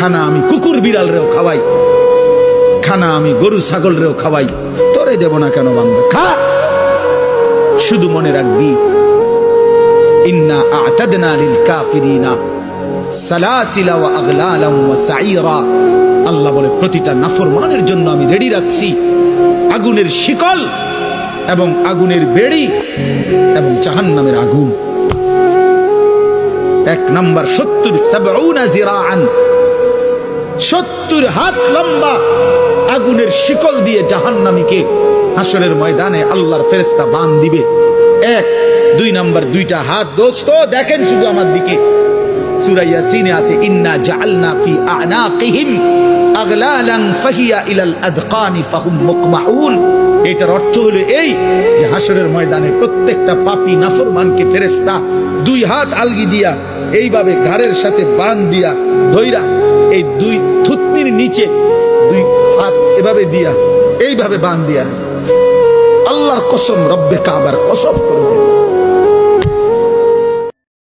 খানা আমি কুকুর বিড়াল রেও খাওয়াই। খানা আমি গরু ছাগল রেও খাওয়াই। তোরে দেব না কেন বান্দা? খা! শুধু মনে রাখবি প্রতিটা নাফরমানের জন্য আমি রেডি রাখছি। আগুনের শিকল এবং আগুনের বেড়ি এবং জাহান্নামের আগুন। এক নাম্বার, সত্তর সত্তর হাত লম্বা আগুনের শিকল দিয়ে জাহান্নামীকে হাসরের ময়দানে আল্লাহর ফেরেস্তা বান দিবে। এক, দুই নাম্বার, দুইটা হাত। দোস্ত, দেখেন শুধু আমার দিকে। সুরাইয়া আছে, ইন্না ফাহিয়া আদকানি ফাহুম এটার অর্থ হলো এই যে ময়দানে প্রত্যেকটা পাপী, নাফরমানকে ফেরেস্তা দুই হাত আলগি দিয়া এইভাবে ঘাড়ের সাথে বান দিয়া ধৈরা এই দুই থুতনির নিচে দুই হাত এভাবে দিয়া এইভাবে বান দিয়া। আল্লাহর কসম রব্বে কাবার কসম করে বলে,